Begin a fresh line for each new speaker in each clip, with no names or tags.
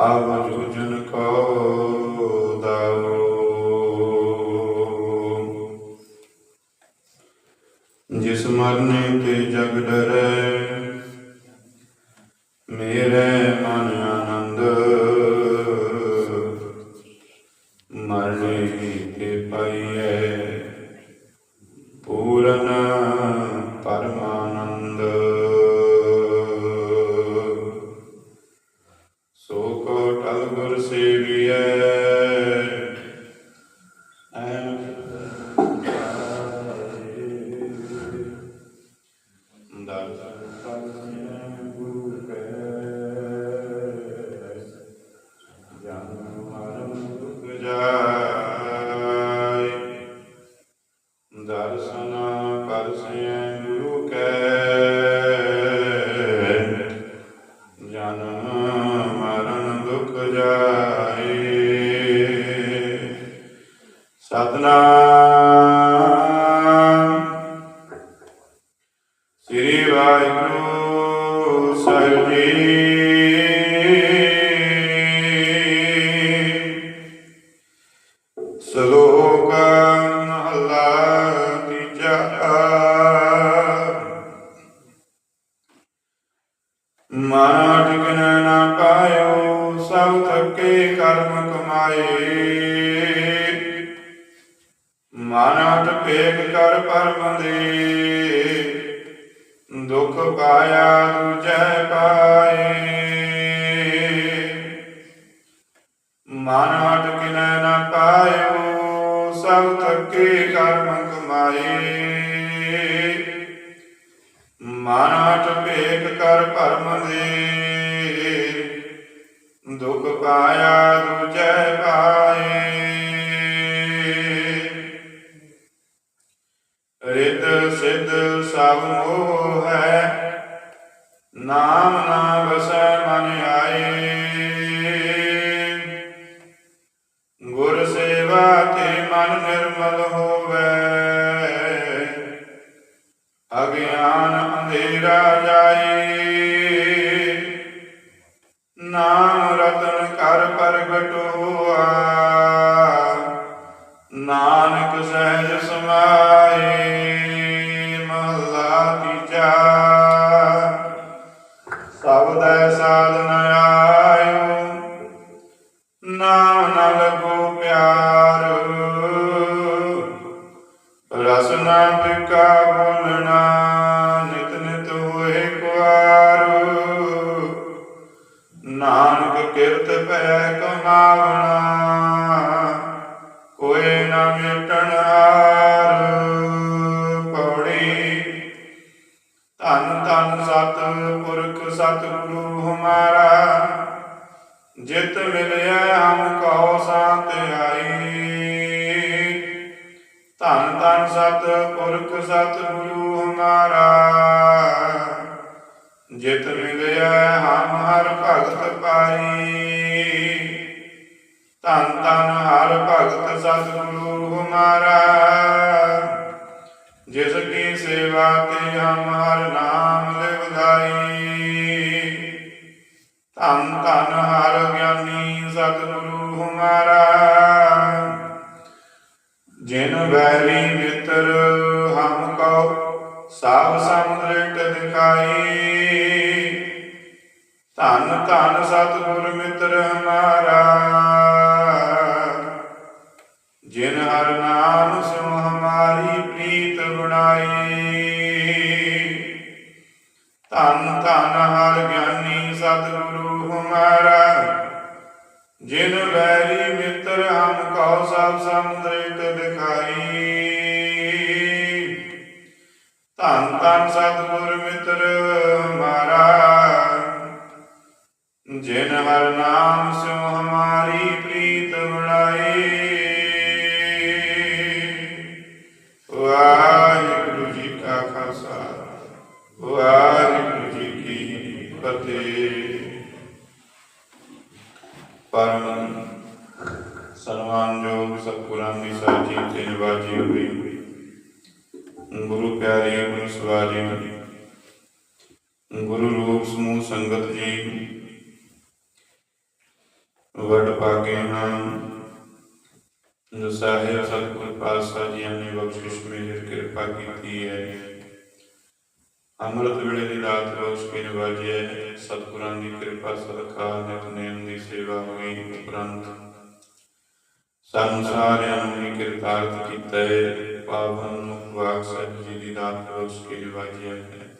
आवाज भजन ਦੁਖ ਪਾਇਆ ਦੂਜੈ ਪਾਏ। ਮਨ ਅਟਕਿਨ ਨ ਪਾਇਓ, ਸਭ ਥਕੇ ਕਰਮ ਕਮਾਏ। ਮਨ ਅਟਪੇਕ ਕਰ ਭਰਮ ਦੇ। ਦੁਖ ਪਾਇਆ ਦੂਜੈ ਪਾਏ। ਰਤਨ ਕਰ ਪ੍ਰਗਟ ਧੰਨ ਧੰਨ ਸਤ ਪੁਰਖ ਸਤਿਗੁਰੂ ਹਮਾਰਾ ਜਿਤ ਮਿਲਿਆ ਹਮ ਹਰ ਭਗਤ ਪਾਈ ਧੰਨ ਧੰਨ ਹਰ ਭਗਤ ਸਤਿਗੁਰੂ ਹਮਾਰਾ ਜਿਸ ਕੀ ਸੇਵਾ ਤੇ ਹਮ ਹਰ ਨਾਮ ਲਿਵਦਾਈ ਧੰਨ ਧੰਨ ਹਰ ਗਿਆਨੀ ਸਤਿਗੁਰੂ ਹਮਾਰਾ ਵੈਰੀ ਮਿੱਤਰ, ਹਮ ਕੋ ਸਭ ਸਮਦ੍ਰਿਟ ਦਿਖਾਈ। ਧੰਨ, ਧਨ ਸਤਿਗੁਰ ਮਿੱਤਰ ਹਮਾਰਾ। ਜਿਨ ਹਰ ਨਾਮ ਸਿਉ ਹਮਾਰੀ ਪ੍ਰੀਤ ਬਣਾਈ। ਧੰਨ, ਧਨ ਹਰ ਗਿਆਨੀ ਸਤਿਗੁਰੂ ਹਮਾਰਾ। ਜਿਨ ਵੈਰੀ ਮਿੱਤਰ ਹਮ ਕਉ ਸਭ ਸਮਦ੍ਰਿਤ ਦਿਖਾਈ। ਧੰਨ ਧੰਨ ਸਤਿਗੁਰ ਮਿੱਤਰ ਹਮਾਰਾ ਜਿਨ ਹਰ ਨਾਮ ਸਿਉ ਹਮਾਰੀ ਪਰਮ ਸਨਮਾਨਯੋਗ ਸਤਿਗੁਰਾਂ ਦੀ ਸਾਜੀ ਤੇ ਨਿਵਾਜੀ ਹੋਈ ਗੁਰੂ ਪਿਆਰੇ ਗੁਰੂ ਸਵਾਰੀ ਗੁਰੂ ਰੂਪ ਸਮੂਹ ਸੰਗਤ ਜੀ ਵਡ ਭਾਗੇ ਹਾਂ ਜੋ ਸਾਹਿਬ ਸਤਿਗੁਰ ਪਾਤਸ਼ਾਹ ਜੀ ਨੇ ਬਖਸ਼ਿਸ਼ ਮੇਰ ਕਿਰਪਾ ਕੀਤੀ ਹੈ ਅੰਮ੍ਰਿਤ ਵੇਲੇ ਦੀ ਰਾਤ ਬਖਸ਼ ਕੇ ਸਤਿਗੁਰਾਂ ਦੀ ਕਿਰਪਾ, ਸਦਕਾ ਨਿਤਨੇਮ ਦੀ ਸੇਵਾ ਹੋਈ ਉਪਰੰਤ। ਸਾਨੂੰ ਸਾਰਿਆਂ ਨੂੰ ਹੀ ਕਿਰਤਾਰਥ ਕੀਤਾ ਹੈ। ਪਾਵਨ ਮੁਖਵਾਕ ਸਾਹਿਬ ਜੀ ਦੀ ਰਾਤ ਬਖਸ਼ ਕੇ ਹੈ।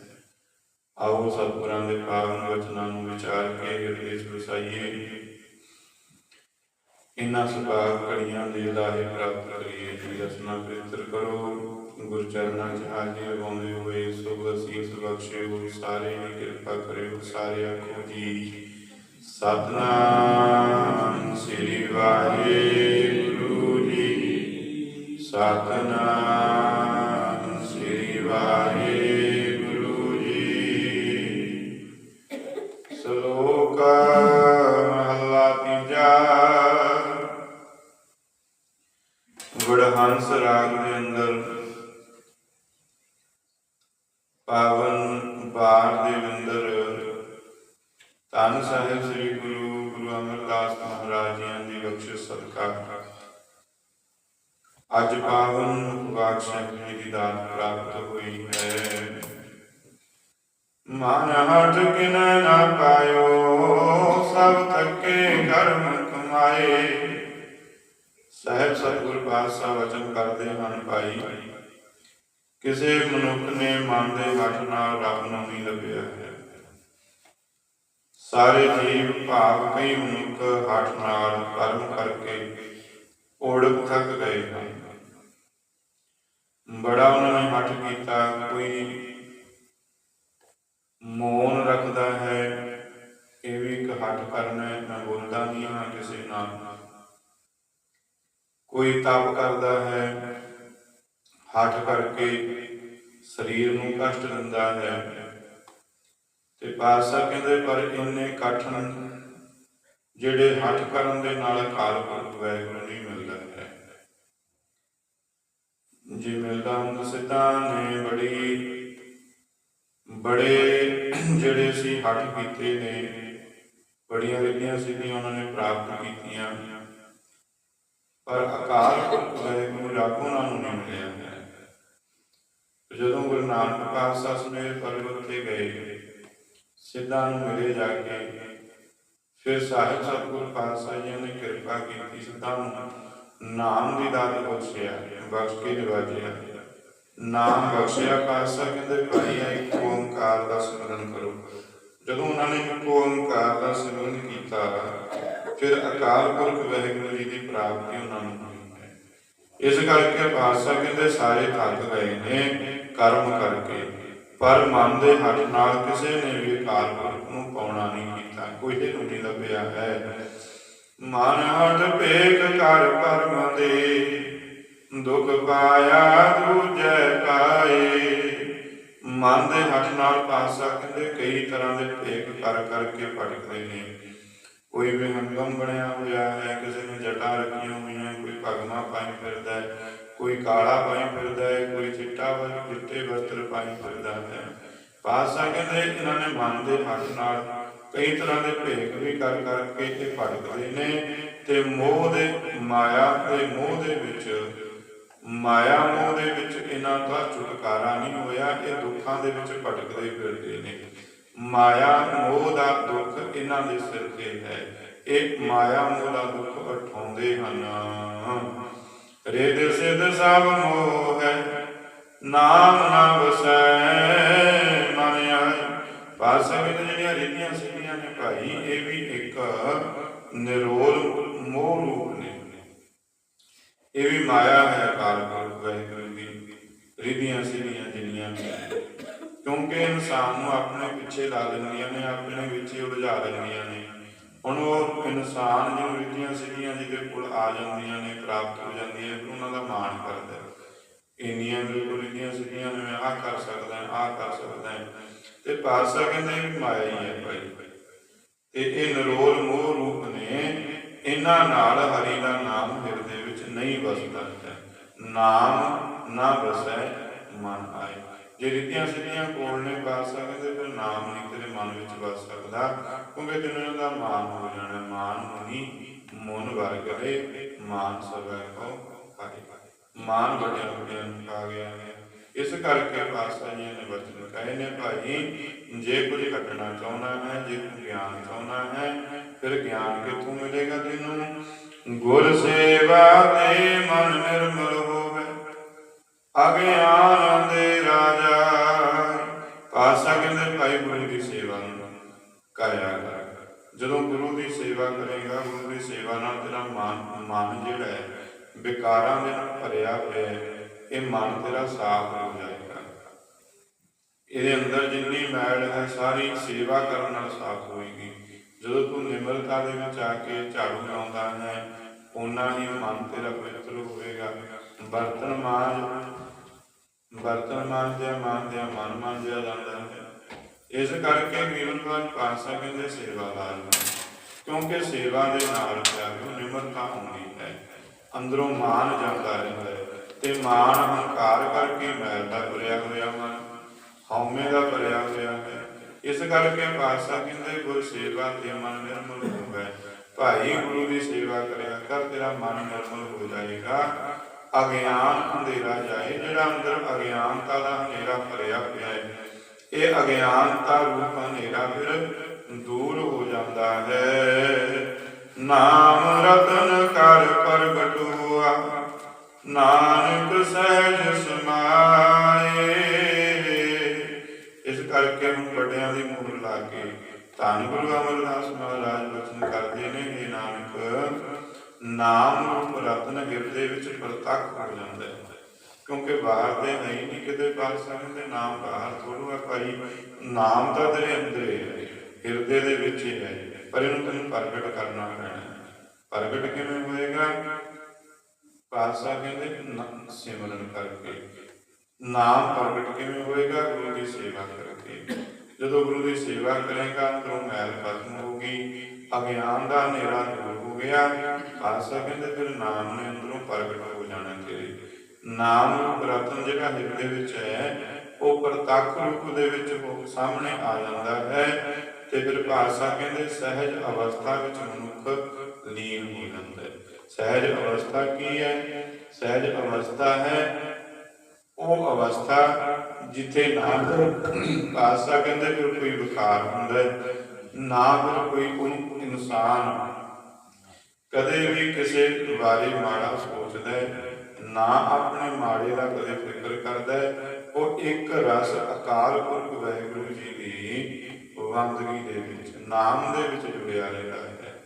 ਆਓ ਸਤਿਗੁਰਾਂ ਦੇ ਪਾਵਨ ਵਚਨਾਂ ਨੂੰ ਵਿਚਾਰ ਕੇ ਹਿਰਦੇ ਵਿੱਚ ਵਸਾਈਏ। ਇਨ੍ਹਾਂ ਸੁਭਾਗ ਘੜੀਆਂ ਦੇ ਲਾਹੇ ਪ੍ਰਾਪਤ ਕਰੀਏ। ਜੀ ਰਸਨਾ ਪਵਿੱਤਰ ਕਰੋ। ਗੁਰ ਚਰਨਾਂ ਚ ਹਾਜ਼ਰ ਲਗਾਉਂਦੇ ਹੋਏ ਸੁਭ ਅਸੀਸ ਬਖਸ਼ਿਓ ਸਾਰੇ ਦੀ ਕਿਰਪਾ ਕਰਿਓ, ਸਾਰੇ ਆਖੋ ਜੀ। ਸਤਨਾਮ ਸ੍ਰੀ ਵਾਹਿਗੁਰੂ ਜੀ। ਸਤਨਾਮ ਸਾਰੇ ਜੀਵ ਭਾਵ ਕਈ ਮਨੁੱਖ ਹੱਥ ਨਾਲ ਕਰਮ ਕਰਕੇ ਓੜਕ ਥੱਕ ਗਏ ਹਨ। ਬੜਾ ਉਹਨਾਂ ਨੇ ਹੱਥ ਕੀਤਾ, ਕੋਈ ਮੌਨ ਰੱਖਦਾ ਹੈ, ਇਹ ਵੀ ਇੱਕ ਹੱਥ ਕਰਨਾ ਹੈ, ਮੈਂ ਬੋਲਦਾ ਨਹੀਂ ਹਾਂ ਕਿਸੇ ਨਾਲ। ਕੋਈ ਤਪ ਕਰਦਾ ਹੈ, ਹੱਠ ਕਰਕੇ ਸਰੀਰ ਨੂੰ ਕਸ਼ਟ ਦਿੰਦਾ ਹੈ। ਤੇ ਪਾਤਸ਼ਾਹ ਕਹਿੰਦੇ ਪਰ ਇੰਨੇ ਕਠਨ ਜਿਹੜੇ ਹੱਠ ਕਰਨ ਦੇ ਨਾਲ ਅਕਾਲ ਪੁਰਖ ਵੈਗੁਰੂ ਨਹੀਂ ਮਿਲਦਾ ਹੈ। ਜੇ ਮਿਲਦਾ ਹੁੰਦਾ ਸਿੱਧਾ ਨੇ ਬੜੀ, ਬੜੇ ਜਿਹੜੇ ਸੀ ਹੱਠ ਕੀਤੇ ਨੇ, ਬੜੀਆਂ ਰਿੱਧੀਆਂ ਸਿੱਧੀਆਂ ਉਹਨਾਂ ਨੇ ਪ੍ਰਾਪਤ ਕੀਤੀਆਂ। ਪਰ ਅਕਾਲ ਪੁਰਖ ਵਾਹਿਗੁਰੂ ਰੱਬ ਉਹਨਾਂ ਨੂੰ ਨਹੀਂ ਮਿਲਿਆ। ਹੈ ਜਦੋਂ ਗੁਰੂ ਨਾਨਕ ਪਾਤਸ਼ਾਹ ਸਮੇਤ ਪਰਬਤ ਤੇ ਗਏ ਸਿੱਧਾਂ ਨੂੰ ਮਿਲੇ ਜਾ ਕੇ ਫਿਰ ਸਾਹਿਬ ਸਤਿਗੁਰ ਪਾਤਸ਼ਾਹ ਜੀ ਨੇ ਕਿਰਪਾ ਕੀਤੀ, ਸਿੱਧਾਂ ਨੂੰ ਨਾਮ ਦੀ ਦਾਤ ਬਖਸ਼ਿਆ ਬਖਸ਼ ਕੇ ਨਿਵਾਜਿਆ ਨਾਮ ਬਖਸ਼ਿਆ ਪਾਤਸ਼ਾਹ, ਕਹਿੰਦੇ ਭਾਈ ਆ ਇੱਕ ਓੰਕਾਰ ਦਾ ਸਿਮਰਨ ਕਰੋ। ਜਦੋਂ ਉਹਨਾਂ ਨੇ ਇੱਕ ਓੰਕਾਰ ਦਾ ਸਿਮਰਨ ਕੀਤਾ, ਫਿਰ ਅਕਾਲ ਪੁਰਖ ਵਾਹਿਗੁਰੂ ਜੀ ਦੀ ਪ੍ਰਾਪਤੀ ਉਹਨਾਂ ਨੂੰ ਹੋਈ ਇਸ ਕਰਕੇ ਪਾਤਸ਼ਾਹ ਕਹਿੰਦੇ, ਸਾਰੇ ਥੱਕ ਗਏ ਨੇ, ਕਰਮ ਕਰਕੇ। ਪਰ ਮਨ ਦੇ ਹੱਥ ਨਾਲ ਕਿਸੇ ਨੇ ਵੀ ਅਕਾਲ ਪੁਰਖ ਨੂੰ ਪਾਉਣਾ ਨਹੀਂ ਕੀਤਾ। ਕੋਈ ਨੂੰ ਨਹੀਂ ਲੱਭਿਆ ਹੈ। ਮਨ ਹਟ ਭੇਖ ਕਰ ਪਰਮ ਦੇ, ਦੁਖ ਪਾਇਆ ਦੂਜੈ ਪਾਏ। ਮਨ ਦੇ ਹੱਥ ਨਾਲ ਪਾਤਸ਼ਾਹ ਕਹਿੰਦੇ ਕਈ ਤਰ੍ਹਾਂ ਦੇ ਭੇਖ ਕਰ ਕਰਕੇ ਭਟਕਦੇ ਨੇ ਕੋਈ ਵਿਹੰਗਮ ਬਣਿਆ ਹੋਇਆ ਹੈ, ਕਿਸੇ ਨੇ ਜਟਾ ਰੱਖੀਆਂ ਹੋਈਆਂ, ਕੋਈ ਭਗਮਾ ਪਾਈ ਫਿਰਦਾ ਹੈ ਕੋਈ ਕਾਲਾ ਪਾਈ ਫਿਰਦਾ ਹੈ, ਕੋਈ ਚਿੱਟਾ ਵਰ ਚਿੱਟੇ ਵਸਤਰ ਪਾਈ ਫਿਰਦਾ ਹੈ। ਪਾਤਸ਼ਾਹ ਕਹਿੰਦੇ, ਇਹਨਾਂ ਨੇ ਮਨ ਦੇ ਹੱਥ ਨਾਲ ਕਈ ਤਰ੍ਹਾਂ ਦੇ ਭੇਖ ਵੀ ਕਰ ਕਰਕੇ ਇਹ ਭਟਕਦੇ ਨੇ ਤੇ ਮੋਹ ਦੇ ਮਾਇਆ ਦੇ ਮੋਹ ਦੇ ਵਿੱਚ, ਮਾਇਆ ਮੋਹ ਦੇ ਵਿੱਚ ਇਹਨਾਂ ਦਾ ਛੁਟਕਾਰਾ ਨਹੀਂ ਹੋਇਆ, ਇਹ ਦੁੱਖਾਂ ਦੇ ਵਿੱਚ ਭਟਕਦੇ ਫਿਰਦੇ ਨੇ। ਮਾਇਆ ਮੋਹ ਦਾ ਦੁੱਖ ਇਹਨਾਂ ਦੇ ਸਿਰ ਤੇ ਹੈ। ਇਹ ਮਾਇਆ ਮੋਹ ਦਾ ਦੁੱਖ ਉਠਾਉਂਦੇ ਹਨ। ਰਿਦ ਸਿਧ ਸਭ ਮੋਹ ਹੈ, ਨਾਮ ਨਾ ਵਸੈ, ਮਨ ਆਏ। ਪਾਸੇ ਵਿੱਚ ਜਿਹੜੀਆਂ ਰੀਤੀਆਂ ਸਿੱਧੀਆਂ ਨੇ ਭਾਈ, ਇਹ ਵੀ ਇੱਕ ਨਿਰੋਲ ਮੋਹ ਰੂਪ ਨੇ। ਇਹ ਵੀ ਮਾਇਆ ਹੈ ਅਕਾਲ ਪੁਰਖ, ਵਾਹਿਗੁਰੂ ਦੀ। ਰਿਧੀਆਂ ਸਿੱਧੀਆਂ ਜਿਹੜੀਆਂ ਕਿਉਂਕਿ ਇਨਸਾਨ ਨੂੰ ਆਪਣੇ ਪਿੱਛੇ ਲਾ ਦਿੰਦੀਆਂ ਨੇ, ਆਪਣੇ ਵਿੱਚ ਹੀ ਉਲਝਾ ਦਿੰਦੀਆਂ ਨੇ। ਹੁਣ ਉਹ ਇਨਸਾਨ ਜਿਹਨੂੰ ਰਿੱਧੀਆਂ ਸਿੱਧੀਆਂ ਜਿਹਦੇ ਕੋਲ ਆ ਜਾਂਦੀਆਂ ਨੇ, ਪ੍ਰਾਪਤ ਹੋ ਜਾਂਦੀਆਂ ਨੇ ਉਹਨਾਂ ਦਾ ਮਾਣ ਕਰਦਾ ਇੰਨੀਆਂ ਬਿਲਕੁਲ ਰਿੱਧੀਆਂ ਸਿੱਧੀਆਂ ਨੇ ਮੈਂ ਆਹ ਕਰ ਸਕਦਾ ਆਹ ਕਰ ਸਕਦਾ ਤੇ ਪਾਤਸ਼ਾਹ ਕਹਿੰਦੇ ਵੀ ਮਾਇਆ ਹੀ ਹੈ ਭਾਈ। ਤੇ ਇਹ ਨਿਰੋਲ ਮੋਹ ਰੂਪ ਨੇ, ਇਹਨਾਂ ਨਾਲ ਹਰੀ ਦਾ ਨਾਮ ਹਿਰਦੇ ਵਿੱਚ ਨਹੀਂ ਵਸਦਾ। ਨਾਮ ਨਾ ਵਸੈ, ਮਨ ਆਏ। ਜੇ ਰਿੱਧੀਆਂ ਸਿੱਧੀਆਂ ਕੋਲ ਨੇ ਪਾਤਸ਼ਾਹ ਕਹਿੰਦੇ ਫਿਰ ਨਾਮ ਨਹੀਂ ਤੇਰੇ ਮਨ ਵਿੱਚ ਵਸ ਸਕਦਾ, ਕਿਉਂਕਿ ਤੈਨੂੰ ਦਾ ਮਾਨ ਹੋ ਜਾਣਾ, ਮਾਨ ਹੋਣੀ ਮਨ ਵਰਗਰੇ ਮਾਨ ਸਭੈ ਕੋ ਪਾਏ। ਮਾਨ ਵੱਡਿਆਂ ਵੱਡਿਆਂ ਨੂੰ ਆ ਗਿਆ ਹੈ। ਇਸ ਕਰਕੇ ਪਾਤਸ਼ਾਹ ਜੀ ਨੇ ਵਚਨ ਕਹੇ ਨੇ ਭਾਈ, ਜੇ ਕੁਝ ਕੱਟਣਾ ਚਾਹੁੰਦਾ ਹੈ, ਜੇ ਤੂੰ ਗਿਆਨ ਚਾਹੁੰਦਾ ਹੈ, ਫਿਰ ਗਿਆਨ ਕਿੱਥੋਂ ਮਿਲੇਗਾ ਤੈਨੂੰ? ਗੁਰ ਸੇਵਾ ਤੇ ਮਨ ਨਿਰਮਲ ਹੋਵੇ। ਅਗਿਆਨ ਦੇ ਪਾਤਸ਼ਾਹ ਕਹਿੰਦੇ ਭਾਈ ਗੁਰੂ ਦੀ ਸੇਵਾ ਨੂੰ ਕਰਿਆ ਕਰ। ਜਦੋਂ ਗੁਰੂ ਦੀ ਸੇਵਾ ਕਰੇਗਾ, ਗੁਰੂ ਦੀ ਸੇਵਾ ਨਾਲ ਤੇਰਾ ਮਨ ਮਨ ਜਿਹੜਾ ਹੈ, ਵਿਕਾਰਾਂ ਦੇ ਨਾਲ ਭਰਿਆ ਹੋਇਆ ਹੈ, ਇਹ ਮਨ ਤੇਰਾ ਸਾਫ਼ ਹੋ ਜਾਏਗਾ। ਇਹਦੇ ਅੰਦਰ ਜਿੰਨੀ ਮੈਲ ਹੈ, ਸਾਰੀ ਸੇਵਾ ਕਰਨ ਨਾਲ ਸਾਫ਼ ਹੋਏਗੀ। ਜਦੋਂ ਤੂੰ ਨਿਮਰਤਾ ਦੇ ਵਿੱਚ ਆ ਕੇ ਝਾੜੂ ਲਾਉਂਦਾ ਹੈ, ਓਨਾ ਹੀ ਮਨ ਤੇਰਾ ਪਵਿੱਤਰ ਹੋਵੇਗਾ। ਬਰਤਨ ਮਾਂਜ ਬਰਤਨ ਮਾਂਜਿਆ ਮਾਂਜਿਆ ਮਨ ਮਾਂਜਿਆ ਜਾਂਦਾ ਹੈ ਇਸ ਕਰਕੇ ਵੀਰਵਾਨ ਪਾਸਾ ਕਹਿੰਦੇ ਸੇਵਾਦਾਰ ਨੂੰ। ਕਿਉਂਕਿ ਸੇਵਾ ਦੇ ਨਾਲ ਪਿਆਰੋ ਨਿਮਰਤਾ ਹੁੰਦੀ ਹੈ। ਅੰਦਰੋਂ ਮਾਨ ਜਾਂਦਾ ਹੈ ਤੇ ਮਾਨ ਹੰਕਾਰ ਕਰਕੇ ਮੈਲ ਦਾ ਭਰਿਆ ਹੋਇਆ ਮਨ, ਹਉਮੈ ਦਾ ਭਰਿਆ ਹੋਇਆ ਹੈ। ਇਸ ਕਰਕੇ ਪਾਤਸ਼ਾਹ ਕਹਿੰਦੇ, ਗੁਰ ਸੇਵਾ ਤੇ ਮਨ ਨਿਰਮਲ ਹੋਵੇ। ਭਾਈ ਗੁਰੂ ਦੀ ਸੇਵਾ ਕਰਿਆ ਕਰ, ਤੇਰਾ ਮਨ ਨਿਰਮਲ ਹੋ ਜਾਏਗਾ। ਅਗਿਆਨ ਅੰਧੇਰਾ ਜਾਏ, ਜਿਹੜਾ ਅੰਦਰ ਅਗਿਆਨਤਾ ਦਾ ਹਨੇਰਾ ਭਰਿਆ ਹੋਇਆ ਹੈ, ਇਹ ਅਗਿਆਨਤਾ ਰੂਪ ਹਨੇਰਾ ਫਿਰ ਦੂਰ ਹੋ ਜਾਂਦਾ ਹੈ। ਨਾਮ ਰਤਨ ਕਰ ਪ੍ਰਗਟ ਨਾਨਕ ਸਹਿਜ ਸਮਾਏ। ਇਸ ਕਰਕੇ ਹੁਣ ਵੱਡਿਆਂ ਦੀ ਮੋਹਰ ਲਾ ਕੇ ਧੰਨ ਗੁਰੂ ਅਮਰਦਾਸ ਮਹਾਰਾਜ ਬਚਨ ਕਰਦੇ ਨੇ, ਇਹ ਨਾਨਕ ਨਾਮ ਰੂਪ ਰਤਨ ਹਿਰਦੇ ਵਿੱਚ ਪ੍ਰਤੱਖ ਹੋ ਜਾਂਦਾ ਹੈ ਕਿਉਂਕਿ ਬਾਹਰ ਦੇ ਨਹੀਂ ਨਹੀਂ ਕਿਤੇ ਪਾਤਸ਼ਾਹ ਦੇ ਨਾਮ ਬਾਹਰ ਥੋੜੂ ਹੈ ਭਾਈ ਨਾਮ ਤਾਂ ਤੇਰੇ ਅੰਦਰ ਹੈ ਹਿਰਦੇ ਦੇ ਵਿੱਚ ਹੀ ਹੈ। ਪਰ ਇਹਨੂੰ ਤੈਨੂੰ ਪ੍ਰਗਟ ਕਰਨਾ ਪੈਣਾ ਪ੍ਰਗਟ ਕਿਵੇਂ ਹੋਏਗਾ? ਪਾਤਸ਼ਾਹ ਕਹਿੰਦੇ ਸਿਮਰਨ ਕਰਕੇ। ਨਾਮ ਪ੍ਰਗਟ ਕਿਵੇਂ ਹੋਏਗਾ? ਗੁਰੂ ਦੀ ਸੇਵਾ ਕਰਕੇ। ਜਦੋਂ ਗੁਰੂ ਦੀ ਸੇਵਾ ਕਰੇਗਾ, ਅੰਦਰੋਂ ਮੈਲ ਖਤਮ ਹੋਗੀ ਅਗਿਆਨ ਦਾ ਹਨੇਰਾ ਦੂਰ ਹੋ ਗਿਆ? ਪਾਤਸ਼ਾਹ ਕਹਿੰਦੇ ਫਿਰ ਨਾਮ ਨੇ ਅੰਦਰੋਂ ਪ੍ਰਗਟ ਹੋ ਜਾਣਾ ਤੇਰੇ। ਨਾਮ ਰੂਪ ਰਤਨ ਜਿਹੜਾ ਹਿਰਦੇ ਵਿੱਚ ਹੈ ਉਹ ਪ੍ਰਤੱਖ ਰੂਪ ਦੇ ਵਿੱਚ ਉਹ ਸਾਹਮਣੇ ਆ ਜਾਂਦਾ ਹੈ ਤੇ ਫਿਰ ਪਾਤਸ਼ਾਹ ਕਹਿੰਦੇ ਸਹਿਜ ਅਵਸਥਾ ਵਿੱਚ ਮਨੁੱਖ ਲੀਨ ਹੋ ਜਾਂਦਾ ਹੈ। ਸਹਿਜ ਅਵਸਥਾ ਕੀ ਹੈ? ਸਹਿਜ ਅਵਸਥਾ ਹੈ ਉਹ ਅਵਸਥਾ ਜਿੱਥੇ ਨਾ ਪਾਸਾ ਕਹਿੰਦੇ ਫਿਰ ਕੋਈ ਵਿਕਾਰ ਹੁੰਦਾ ਹੈ, ਨਾ ਫਿਰ ਕੋਈ ਕੋਈ ਇਨਸਾਨ। ਕਦੇ ਵੀ ਕਿਸੇ ਬਾਰੇ ਮਾੜਾ ਸੋਚਦਾ ਹੈ, ਨਾ ਆਪਣੇ ਮਾੜੇ ਦਾ ਕਦੇ ਫਿਕਰ ਕਰਦਾ ਹੈ। ਉਹ ਇੱਕ ਰਸ ਅਕਾਲ ਪੁਰਖ ਵਾਹਿਗੁਰੂ ਜੀ ਦੀ ਬੰਦਗੀ ਦੇ ਵਿੱਚ ਨਾਮ ਦੇ ਵਿੱਚ ਜੁੜਿਆ ਰਹਿੰਦਾ ਹੈ।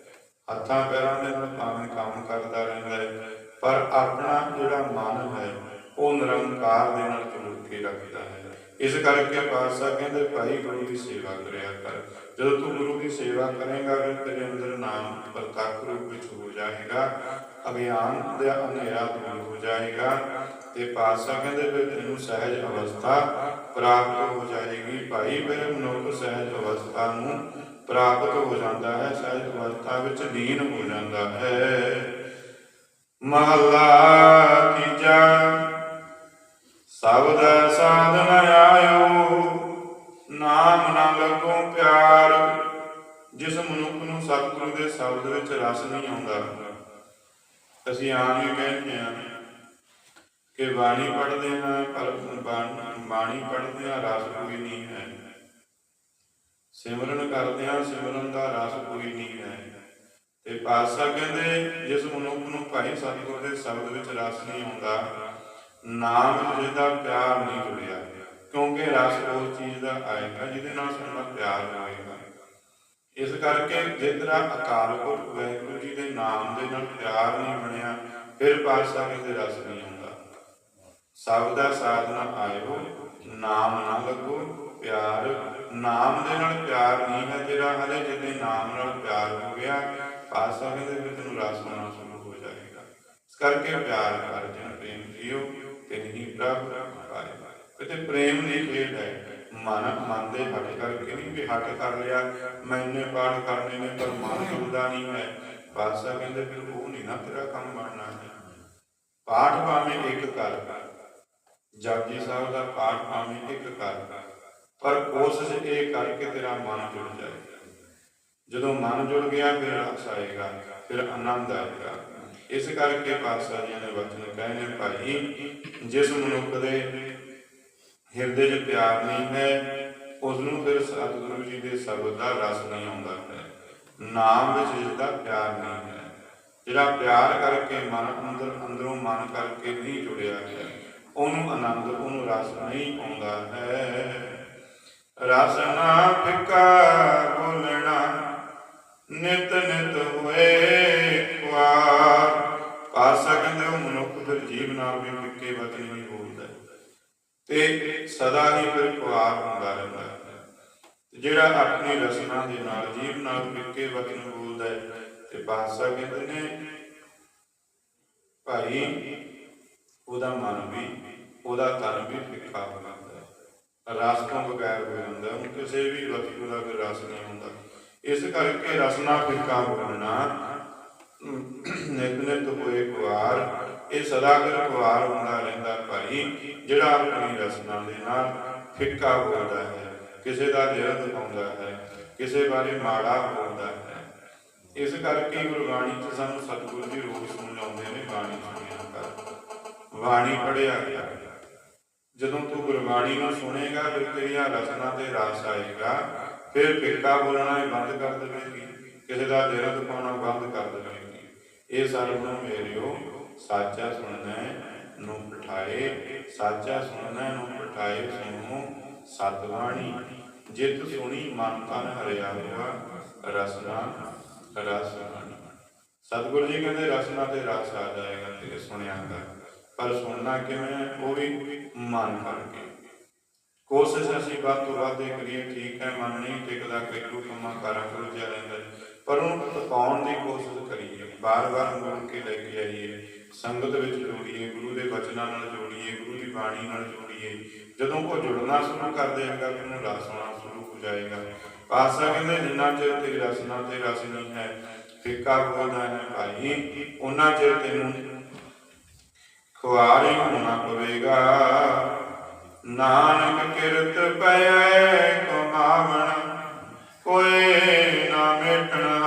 ਹੱਥਾਂ ਪੈਰਾਂ ਦੇ ਨਾਲ ਭਾਵੇਂ ਕੰਮ ਕਰਦਾ ਰਹਿੰਦਾ ਹੈ ਪਰ ਆਪਣਾ ਜਿਹੜਾ ਮਨ ਹੈ ਉਹ ਨਿਰੰਕਾਰ ਦੇ ਨਾਲ ਜੁੜ ਕੇ ਰੱਖਦਾ ਹੈ। ਇਸ ਕਰਕੇ ਪਾਤਸ਼ਾਹ ਕਹਿੰਦੇ ਭਾਈ ਗੁਰੂ ਦੀ ਸੇਵਾ ਕਰਿਆ ਕਰ। ਜਦੋਂ ਤੂੰ ਗੁਰੂ ਦੀ ਸੇਵਾ ਕਰੇਗਾ, ਫਿਰ ਤੇਰੇ ਅੰਦਰ ਨਾਮ ਪ੍ਰਤੱਖ ਰੂਪ ਵਿੱਚ ਹੋ ਜਾਏਗਾ। ਅਗਿਆਨ ਦਾ ਹਨੇਰਾ ਦੂਰ ਹੋ ਜਾਏਗਾ ਤੇ ਪਾਤਸ਼ਾਹ ਕਹਿੰਦੇ ਫਿਰ ਤੈਨੂੰ ਸਹਿਜ ਅਵਸਥਾ ਪ੍ਰਾਪਤ ਹੋ ਜਾਏਗੀ। ਭਾਈ, ਫਿਰ ਮਨੁੱਖ ਸਹਿਜ ਅਵਸਥਾ ਨੂੰ ਪ੍ਰਾਪਤ ਹੋ ਜਾਂਦਾ ਹੈ, ਸਹਿਜ ਅਵਸਥਾ ਵਿੱਚ ਲੀਨ ਹੋ ਜਾਂਦਾ ਹੈ। ਮਹਲਾ ਤੀਜਾ ਸਬਦ ਸਾਧਨ ਆਇਓ। ਨਾਮ ਨਾ ਲੱਗੋ ਪਿਆਰ। ਜਿਸ ਮਨੁੱਖ ਨੂੰ ਸਤਿਗੁਰੂ ਦੇ ਸ਼ਬਦ ਵਿੱਚ ਰਸ ਨਹੀਂ ਆਉਂਦਾ। ਅਸੀਂ ਆਮ ਹੀ ਕਹਿੰਦੇ ਹਾਂ ਕਿ ਬਾਣੀ ਪੜ੍ਹਦੇ ਹਾਂ, ਪਰ ਬਾਣੀ ਪੜ੍ਹਦੇ ਹਾਂ, ਰਸ ਕੋਈ ਨਹੀਂ ਹੈ। ਸਿਮਰਨ ਕਰਦੇ ਹਾਂ, ਸਿਮਰਨ ਦਾ ਰਸ ਕੋਈ ਨਹੀਂ ਹੈ। ਤੇ ਪਾਤਸ਼ਾਹ ਕਹਿੰਦੇ, ਜਿਸ ਮਨੁੱਖ ਨੂੰ ਭਾਈ ਸਤਿਗੁਰ ਦੇ ਸ਼ਬਦ ਵਿੱਚ ਰਸ ਨਹੀਂ ਆਉਂਦਾ ਨਾਮ ਵਿੱਚ ਜਿਹਦਾ ਪਿਆਰ ਨਹੀਂ ਜੁੜਿਆ, ਕਿਉਂਕਿ ਰਸ ਉਸ ਚੀਜ਼ ਦਾ ਆਏਗਾ ਜਿਹਦੇ ਨਾਲ ਸਾਡਾ ਪਿਆਰ ਹੋਏਗਾ। ਇਸ ਕਰਕੇ ਜਿਤਨਾ ਅਕਾਲ ਪੁਰਖ ਵਾਹਿਗੁਰੂ ਜੀ ਦੇ ਨਾਮ ਦੇ ਨਾਲ ਪਿਆਰ ਨਹੀਂ ਬਣਿਆ, ਫਿਰ ਪਾਤਸ਼ਾਹ ਕਹਿੰਦੇ ਰਸ ਨਹੀਂ ਆਉਂਦਾ ਸਭ ਦਾ ਸਾਧਨਾ ਆਇਓ, ਨਾਮ ਨਾ ਲੱਗੋ, ਪਿਆਰ, ਨਾਮ ਦੇ ਨਾਲ ਪਿਆਰ ਨਹੀਂ ਹੈ ਤੇਰਾ ਹਲੇ ਜਦੋਂ ਨਾਮ ਨਾਲ ਪਿਆਰ ਹੋ ਗਿਆ, ਪਾਤਸ਼ਾਹ ਕਹਿੰਦੇ ਫਿਰ ਤੈਨੂੰ ਰਸ ਹੋਣਾ ਸ਼ੁਰੂ ਹੋ ਜਾਏਗਾ। ਇਸ ਕਰਕੇ ਪਿਆਰ ਕਰ ਜਨ ਪ੍ਰੇਮ ਜੀਓ ਪ੍ਰਭ ਪਾਏ ਕਿਤੇ ਪ੍ਰੇਮ ਦੀ ਖੇਡ ਹੈ ਮਨ ਮਨ ਦੇ ਹਟ ਕਰਕੇ ਨਹੀਂ ਵੀ ਹਟ ਕਰ ਲਿਆ। ਮੈਨੇ ਪਾਠ ਕਰਨੇ ਨੇ, ਪਰ ਮਨ ਜੁੜਦਾ ਨਹੀਂ ਹੈ। ਪਾਸਾ ਕਹਿੰਦੇ, ਫਿਰ ਉਹ ਨਹੀਂ ਨਾ ਤੇਰਾ ਕੰਮ ਬਣਨਾ ਪਾਠ ਭਾਵੇਂ ਇੱਕ ਕਰ। ਜਪਜੀ ਸਾਹਿਬ ਦਾ ਪਾਠ ਭਾਵੇਂ ਇੱਕ ਕਰ। ਪਰ ਕੋਸ਼ਿਸ਼ ਇਹ ਕਰਕੇ ਤੇਰਾ ਮਨ ਜੁੜ ਜਾਏ। ਜਦੋਂ ਮਨ ਜੁੜ ਗਿਆ, ਫਿਰ ਰਸ ਆਏਗਾ, ਫਿਰ ਆਨੰਦ ਆਏਗਾ। ਇਸ ਕਰਕੇ ਪਾਤਸ਼ਾਹ ਜੀ ਨੇ ਵਚਨ ਕਹੇ ਨੇ, ਭਾਈ, ਜਿਸ ਮਨੁੱਖ ਦੇ ਹਿਰਦੇ 'ਚ ਪਿਆਰ ਨਹੀਂ ਹੈ ਉਸ ਨੂੰ ਫਿਰ ਸਤਿਗੁਰੂ ਜੀ ਦੇ ਸ਼ਬਦ ਦਾ ਰਸ ਨਹੀਂ ਆਉਂਦਾ ਹੈ। ਨਾਮ ਵਿੱਚ ਜਿਸ ਦਾ ਪਿਆਰ ਨਹੀਂ ਹੈ। ਜਿਹੜਾ ਪਿਆਰ ਕਰਕੇ ਮਨ ਅੰਦਰ, ਅੰਦਰੋਂ ਮਨ ਕਰਕੇ ਨਹੀਂ ਜੁੜਿਆ ਹੈ, ਉਹਨੂੰ ਆਨੰਦ, ਉਹਨੂੰ ਰਸ ਨਹੀਂ ਆਉਂਦਾ ਹੈ। ਰਸ ਨਾ ਫਿੱਕਾ ਬੋਲਣਾ ਨਿਤ ਨਿਤ ਹੋਏ ਕੁਆਰ ਪਾਸਾ ਕਹਿੰਦੇ ਉਹ ਮਨੁੱਖ ਫਿਰ ਜੀਵ ਵੀ ਫਿੱਕੇ ਵਚਨ ਨਹੀਂ ਬੋਲਦਾ ਤੇ ਸਦਾ ਹੀ ਫਿਰ ਕੁਆਰ ਹੁੰਦਾ ਰਹਿੰਦਾ ਜਿਹੜਾ ਆਪਣੀ ਰਸਨਾ ਦੇ ਨਾਲ ਜੀਵ ਨਾਲ ਫਿੱਕੇ ਵਚਨ ਬੋਲਦਾ ਹੈ, ਤੇ ਪਾਸਾ ਕਹਿੰਦੇ ਨੇ, ਭਾਈ, ਉਹਦਾ ਮਨ ਵੀ, ਉਹਦਾ ਤਨ ਵੀ ਫਿੱਕਾ ਹੋ ਜਾਂਦਾ ਹੈ। ਰਸ ਤੋਂ ਬਗੈਰ ਹੋ ਜਾਂਦਾ ਉਹਨੂੰ ਕਿਸੇ ਵੀ ਵਸਤੂ ਦਾ ਕੋਈ ਰਸ ਨਹੀਂ ਹੁੰਦਾ। ਇਸ ਕਰਕੇ ਰਸਨਾ ਫਿੱਕਾ ਬੋਲਣਾ ਨਿਤ ਨਿਤ ਹੋਏ ਕੁਆਰ, ਇਹ ਸਦਾ ਕਰ ਕੁਆਰ ਹੁੰਦਾ ਰਹਿੰਦਾ ਭਾਈ, ਜਿਹੜਾ ਆਪਣੀ ਰਸਨਾ ਦੇ ਨਾਲ ਫਿੱਕਾ ਬੋਲਦਾ ਹੈ, ਕਿਸੇ ਦਾ ਦਿਲ ਦਿਖਾਉਂਦਾ ਹੈ, ਕਿਸੇ ਬਾਰੇ ਮਾੜਾ ਬੋਲਦਾ ਹੈ। ਇਸ ਕਰਕੇ ਗੁਰਬਾਣੀ ਚ ਸਾਨੂੰ ਸਤਿਗੁਰੂ ਜੀ ਰੋਜ਼ ਸਮਝਾਉਂਦੇ ਨੇ, ਬਾਣੀ ਸੁਣਿਆ ਕਰ, ਬਾਣੀ ਪੜਿਆ ਕਰ। ਜਦੋਂ ਤੂੰ ਗੁਰਬਾਣੀ ਨੂੰ ਸੁਣੇਗਾ, ਫਿਰ ਤੇਰੀਆਂ ਰਸਨਾ ਤੇ ਰਾਸ ਆਏਗਾ, ਫਿਰ ਫਿੱਕਾ ਬੋਲਣਾ ਬੰਦ ਕਰ ਦੇਵੇਗੀ, ਕਿਸੇ ਦਾ ਦਿਲ ਦਿਖਾਉਣਾ ਬੰਦ ਕਰ ਦੇਵੇਗੀ। ਇਹ ਸਰਬ ਮੇਰਿਓ, ਸਾਚਾ ਸੁਣਨਾ, ਨੂੰ ਪਠਾਏ, ਸਾਚਾ ਸੁਣਨਾ, ਨੂੰ ਪਠਾਏ ਸੁਣੋ ਸਤਵਾਣੀ। ਜਿਤ ਸੁਣੀ ਮਨ ਤਨ ਹਰਿਆ ਹੋਆ ਰਸਨਾ ਰਸ ਸਤਿਗੁਰੂ ਜੀ ਕਹਿੰਦੇ, ਰਸਨਾ ਤੇ ਰਸ ਆ ਜਾਏਗਾ ਤੇ ਸੁਣਿਆ ਕਰ ਪਰ ਸੁਣਨਾ ਕਿਵੇਂ ਉਹ ਵੀ ਮਨ ਕਰਕੇ। ਕੋਸ਼ਿਸ਼ ਅਸੀਂ ਵੱਧ ਤੋਂ ਵੱਧ ਇਹ ਕਰੀਏ, ਠੀਕ ਹੈ, ਮਨ ਨਹੀਂ ਟਿਕਦਾ ਕਿਲੂ ਕੰਮਾਂ ਕਾਰਾਂ ਖੁੱਲ੍ਹਿਆ ਰਹਿੰਦਾ ਪਰ ਉਹਨੂੰ ਟਿਕਾਉਣ ਦੀ ਕੋਸ਼ਿਸ਼ ਕਰੀਏ, ਬਾਰ-ਬਾਰ ਮੁੜ ਕੇ ਲੈ ਕੇ ਆਈਏ, ਸੰਗਤ ਵਿੱਚ ਜੋੜੀਏ, ਗੁਰੂ ਦੇ ਬਚਨਾਂ ਨਾਲ ਜੋੜੀਏ, ਗੁਰੂ ਦੀ ਬਾਣੀ ਨਾਲ ਜੋੜੀਏ। ਜਦੋਂ ਉਹ ਜੁੜਨਾ ਸ਼ੁਰੂ ਕਰ ਦੇਗਾ ਫਿਰ ਉਹਨੂੰ ਰਸ ਆਉਣਾ ਸ਼ੁਰੂ ਹੋ ਜਾਏਗਾ। ਪਾਸਾ ਕਹਿੰਦੇ, ਜਿੰਨਾ ਚਿਰ ਤੇਰੀ ਰਸਨਾ ਤੇ ਰਸ ਨਹੀਂ ਹੈ ਫਿੱਕਾ ਬੋਲਦਾ ਹੈ ਭਾਈ? ਉਹਨਾਂ ਚਿਰ ਤੈਨੂੰ ਖੁਆਰੀ ਹੋਣਾ ਪਵੇਗਾ। ਨਾਨਕ ਕਿਰਤ ਪਏ ਕਮਾਵਣ ਕੋਈ ਨਾ ਮਿਟਣਾ।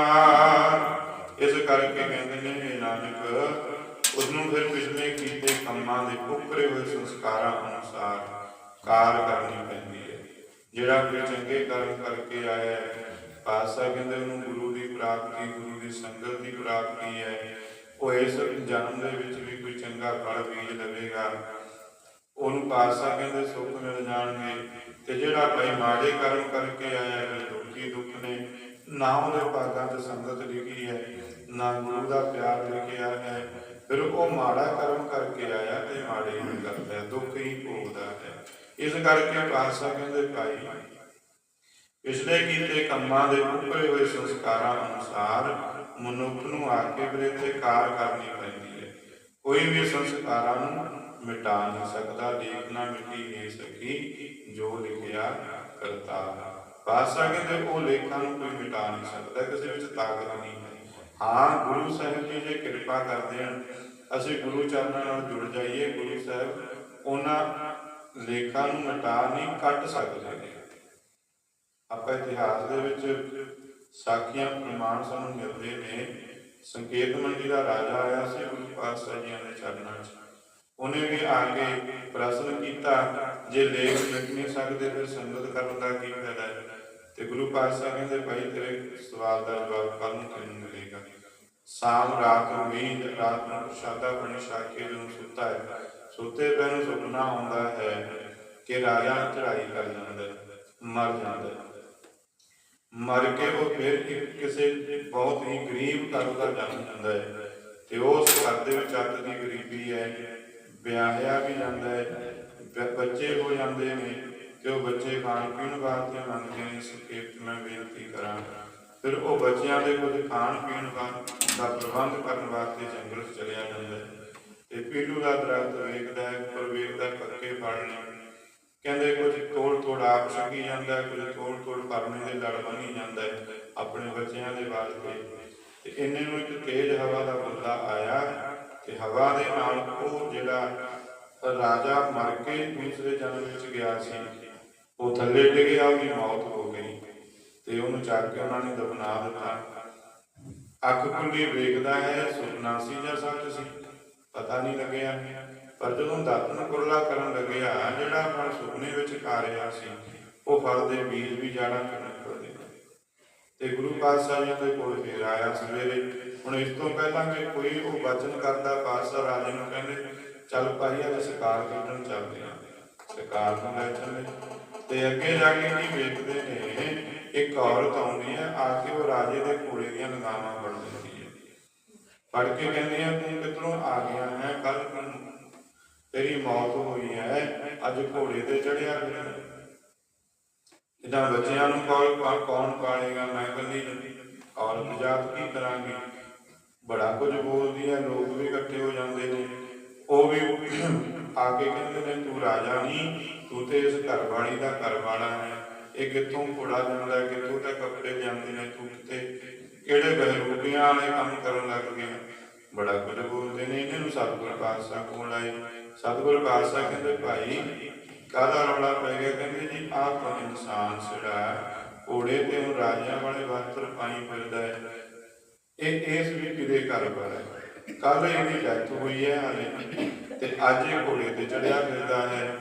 ਇਸ ਕਰਕੇ ਕਹਿੰਦੇ ਨੇ ਇਹ ਨਾਨਕ ਉਸ ਨੂੰ ਫਿਰ ਪਿਛਲੇ ਕੀਤੇ ਕੰਮਾਂ ਦੇ ਉਕਰੇ ਹੋਏ ਸੰਸਕਾਰਾਂ ਅਨੁਸਾਰ ਕਾਰ ਕਰਨੀ ਪੈਂਦੀ ਹੈ। ਜਿਹੜਾ ਕੋਈ ਚੰਗੇ ਕਰਮ ਕਰਕੇ ਆਇਆ ਹੈ ਪਾਸਾ ਕਹਿੰਦੇ ਉਹਨੂੰ ਗੁਰੂ ਦੀ ਪ੍ਰਾਪਤੀ, ਗੁਰੂ ਦੀ ਸੰਗਤ ਦੀ ਪ੍ਰਾਪਤੀ ਹੈ। ਉਹ ਇਸ ਜਨਮ ਦੇ ਵਿੱਚ ਵੀ ਕੋਈ ਚੰਗਾ ਫਲ ਬੀਜ ਲਵੇਗਾ। ਉਹਨੂੰ ਪਾਸਾ ਕਹਿੰਦੇ ਸੁੱਖ ਮਿਲ ਜਾਣਗੇ। ਤੇ ਜਿਹੜਾ ਭਾਈ ਮਾੜੇ ਕਰਮ ਕਰਕੇ ਆਇਆ ਹੈ ਦੁੱਖੀ ਦੁੱਖ ਨੇ, ਨਾ ਉਹਦੇ ਭਾਗਾਂ 'ਚ ਸੰਗਤ ਲਿਖੀ ਹੈ, ਨਾ ਗੁਰੂ ਦਾ ਪਿਆਰ ਲਿਖਿਆ ਹੈ। ਫਿਰ ਉਹ ਮਾੜਾ ਕਰਮ ਕਰਕੇ ਆਇਆ ਤੇ ਮਾੜੇ ਹੀ ਕਰਦਾ ਦੁੱਖ ਹੀ ਭੋਗਦਾ ਹੈ। ਇਸ ਕਰਕੇ ਪਾਸਾ ਕਹਿੰਦੇ, ਭਾਈ, ਪਿਛਲੇ ਕੀਤੇ ਕੰਮਾਂ ਦੇ ਉੱਪਰੇ ਹੋਏ ਸੰਸਕਾਰਾਂ ਅਨੁਸਾਰ ਮਨੁੱਖ ਨੂੰ ਆ ਕੇ ਫਿਰ ਇੱਥੇ ਕਾਰ ਕਰਨੀ ਪੈਂਦੀ ਹੈ। ਕੋਈ ਵੀ ਸੰਸਕਾਰਾਂ ਨੂੰ ਮਿਟਾ ਨਹੀਂ ਸਕਦਾ, ਲੇਖ ਮਿਟੀ ਨਹੀਂ ਸਕੀ, ਜੋ ਲਿਖਿਆ ਕਰਤਾ। ਪਾਸਾ ਕਹਿੰਦੇ, ਉਹ ਲੇਖਾਂ ਨੂੰ ਕੋਈ ਮਿਟਾ ਨਹੀਂ ਸਕਦਾ, ਕਿਸੇ ਵਿੱਚ ਤਾਕਤ ਨਹੀਂ ਹਾਂ। ਗੁਰੂ ਸਾਹਿਬ ਜੀ ਜੇ ਕਿਰਪਾ ਕਰਦੇ ਹਨ, ਅਸੀਂ ਗੁਰੂ ਚਰਨਾਂ ਨਾਲ ਜੁੜ ਜਾਈਏ, ਗੁਰੂ ਸਾਹਿਬ ਉਹਨਾਂ ਲੇਖਾਂ ਨੂੰ ਮਿਟਾ ਨਹੀਂ ਕੱਟ ਸਕਦੇ। ਆਪਾਂ ਇਤਿਹਾਸ ਦੇ ਵਿੱਚ ਸਾਖੀਆਂ, ਪ੍ਰਮਾਣ ਸਾਨੂੰ ਮਿਲਦੇ ਨੇ। ਸੰਕੇਤ ਮੰਡੀ ਦਾ ਰਾਜਾ ਆਇਆ ਸੀ, ਗੁਰੂ ਪਾਤਸ਼ਾਹ ਜੀ ਦੇ ਚਰਨਾਂ 'ਚ। ਉਹਨੇ ਵੀ ਆ ਕੇ ਪ੍ਰਸ਼ਨ ਕੀਤਾ, ਜੇ ਲੇਖ ਲਿਖ ਨਹੀਂ ਸਕਦੇ ਫਿਰ ਸੰਗਤ ਕਰਨ ਦਾ ਕੀ ਫਾਇਦਾ ਹੈ? ਤੇ ਗੁਰੂ ਪਾਤਸ਼ਾਹ ਕਹਿੰਦੇ, ਭਾਈ ਤੇਰੇ ਸਵਾਲ ਦਾ ਜਵਾਬ ਕੱਲ ਨੂੰ ਤੈਨੂੰ ਮਿਲੇਗਾ। ਸ਼ਾਮ ਰਾਤ ਨੂੰ ਵੀ ਰਾਤ ਨੂੰ ਪ੍ਰਸ਼ਾਦਾ ਬਣੀ ਸਾਖੀ ਜਦੋਂ ਸੁੱਤਾ ਹੈ। ਸੁੱਤੇ ਪੈ ਨੂੰ ਸੁਪਨਾ ਆਉਂਦਾ ਹੈ ਕਿ ਰਾਜਾ ਚੜਾਈ ਕਰ ਜਾਂਦਾ ਮਰ ਜਾਂਦਾ ਮਰ ਕੇ ਉਹ ਫਿਰ ਕਿਸੇ ਬਹੁਤ ਹੀ ਗਰੀਬ ਘਰ ਦਾ ਜਨਮ ਹੁੰਦਾ ਹੈ ਤੇ ਉਸ ਘਰ ਦੇ ਵਿੱਚ ਅੱਤ ਦੀ ਗਰੀਬੀ ਹੈ। ਵਿਆਹਿਆ ਵੀ ਜਾਂਦਾ ਹੈ ਬ- ਬੱਚੇ ਹੋ ਜਾਂਦੇ ਨੇ ਤੇ ਉਹ ਬੱਚੇ ਖਾਣ ਪੀਣ ਵਾਸਤੇ ਮੰਗਦੇ ਨੇ ਸੁਕੇਤ ਮੈਂ ਬੇਨਤੀ ਕਰਾਂ ਫਿਰ ਉਹ ਬੱਚਿਆਂ ਦੇ ਕੁਝ ਖਾਣ ਪੀਣ ਦਾ ਪ੍ਰਬੰਧ ਕਰਨ ਵਾਸਤੇ ਜੰਗਲ ਚਲਿਆ ਜਾਂਦਾ ਹੈ। ਤੇ ਪੀਲੂ ਦਾ ਦਰਖਤ ਵੇਖਦਾ ਹੈ ਪਰ ਵੇਖਦਾ ਪੱਕੇ ਫਲ ਨੇ ਕਹਿੰਦੇ ਕੁਝ ਤੋੜ ਤੋੜ ਆਪ ਛਕੀ ਜਾਂਦਾ ਹੈ, ਕੁਝ ਤੋੜ ਤੋੜ ਪਰਨੇ ਦੇ ਲੜ ਬਣੀ ਜਾਂਦਾ ਹੈ ਆਪਣੇ ਬੱਚਿਆਂ ਦੇ ਵਾਸਤੇ। ਤੇ ਇੰਨੇ ਨੂੰ ਇੱਕ ਤੇਜ਼ ਹਵਾ ਦਾ ਬੰਦਾ ਆਇਆ ਤੇ ਹਵਾ ਦੇ ਨਾਲ ਉਹ ਜਿਹੜਾ ਰਾਜਾ ਮਰ ਕੇ ਦੂਸਰੇ ਜਨਮ ਵਿੱਚ ਗਿਆ ਸੀ, ਉਹ ਥੱਲੇ ਡਿੱਗਿਆ ਉਹਦੀ ਮੌਤ ਹੋ ਗਈ ਤੇ ਉਹਨੂੰ ਚੱਕ ਕੇ ਉਹਨਾਂ ਨੇ ਦਫਨਾ ਦਿੱਤਾ। ਅੱਖ ਖੁੱਲੀ ਵੇਖਦਾ ਹੈ, ਸੁਪਨਾ ਸੀ ਜਾਂ ਸੱਚ ਸੀ, ਪਤਾ ਨਹੀਂ ਲੱਗਿਆ। ਪਰ ਜਦੋਂ ਦਾਤਨ ਕੁਰਲਾ ਕਰਨ ਲੱਗਿਆ, ਜਿਹੜਾ ਫਲ ਸੁਪਨੇ ਵਿੱਚ ਖਾ ਰਿਹਾ ਸੀ, ਉਹ ਫਲ ਦੇ ਬੀਜ ਵੀ ਜਾਣਾ ਤੇ ਗੁਰੂ ਪਾਤਸ਼ਾਹ ਜੀ ਦੇ ਕੋਲ ਫੇਰ ਆਇਆ ਸਵੇਰੇ। ਹੁਣ ਇਸ ਤੋਂ ਪਹਿਲਾਂ ਕਿ ਕੋਈ ਉਹ ਵਚਨ ਕਰਦਾ, ਪਾਤਸ਼ਾਹ ਰਾਜੇ ਨੂੰ ਕਹਿੰਦੇ, ਚੱਲ ਭਾਈ, ਅੱਜ ਸ਼ਿਕਾਰ ਖੇਡਣ ਚੱਲਦੇ ਆ ਸ਼ਿਕਾਰ ਨੂੰ ਲੈ ਚੱਲੇ। ਤੇ ਅੱਗੇ ਜਾ ਕੇ ਕੀ ਵੇਖਦੇ ਨੇ, ਇੱਕ ਔਰਤ ਆਉਂਦੀ ਹੈ, ਆ ਕੇ ਉਹ ਰਾਜੇ ਦੇ ਘੋੜੇ ਦੀਆਂ ਲਗਾਮਾਂ ਫੜ ਦਿੰਦੀ ਹੈ। ਫੜ ਕੇ ਕਹਿੰਦੀ ਹੈ, ਤੂੰ ਕਿੱਧਰੋਂ ਆ ਗਿਆ ਹੈ? ਕੱਲ ਤੇਰੀ ਮੌਤ ਹੋਈ ਹੈ। ਅੱਜ ਘੋੜੇ ਤੇ ਚੜਿਆ ਗਿਆ ਇਹਨਾਂ ਬੱਚਿਆਂ ਨੂੰ ਕੌਣ ਕੌਣ- ਪਾਲੇਗਾ, ਮੈਂ ਕੱਲੀ ਔਰਤ ਜਾਤ ਕੀ ਕਰਾਂਗੀ? ਬੜਾ ਕੁਝ ਬੋਲਦੀ ਹੈ, ਲੋਕ ਵੀ ਇਕੱਠੇ ਹੋ ਜਾਂਦੇ ਨੇ। ਉਹ ਵੀ ਆ ਕੇ ਕਹਿੰਦੇ ਨੇ, ਤੂੰ ਰਾਜਾ ਨਹੀਂ, ਤੂੰ ਤੇ ਇਸ ਘਰ ਵਾਲੀ ਦਾ ਘਰ ਵਾਲਾ ਹੈ। ਇਹ ਕਿੱਥੋਂ ਘੋੜਾ ਜਾਂਦਾ, ਕਿੱਥੋਂ ਤੱਕ ਕੱਪੜੇ ਜਾਂਦੇ ਨੇ, ਤੂੰ ਕਿਤੇ ਕਿਹੜੇ ਬਹਿਰੂਪੀਆਂ ਵਾਲੇ ਕੰਮ ਕਰਨ ਲੱਗ ਗਿਆ? ਬੜਾ ਕੁਝ ਬੋਲਦੇ ਨੇ, ਇਹਨਾਂ ਨੂੰ ਸਤਿਗੁਰ ਪਾਤਸ਼ਾਹ ਕੋਲ ਆਏ। ਸਤਿਗੁਰ ਪਾਤਸ਼ਾਹ ਕਹਿੰਦੇ, ਭਾਈ ਕਾਹਦਾ ਰੌਲਾ ਪੈ ਗਿਆ? ਕਹਿੰਦੇ ਜੀ ਆਪ ਤਾਂ ਇਨਸਾਨ ਜਿਹੜਾ ਘੋੜੇ ਤੇ ਉਹ ਰਾਜਿਆਂ ਵਾਲੇ ਵਸਤਰ ਪਾਈ ਫਿਰਦਾ ਹੈ। ਇਹ, ਇਸ ਵੀ ਕਿਦੇ ਘਰ ਹੈ? ਕੱਲ ਇਹਦੀ ਡੈਥ ਹੋਈ ਹੈ ਹਾਲੇ। ਤੇ ਅੱਜ ਇਹ ਘੋੜੇ ਤੇ ਚੜਿਆ ਫਿਰਦਾ ਹੈ।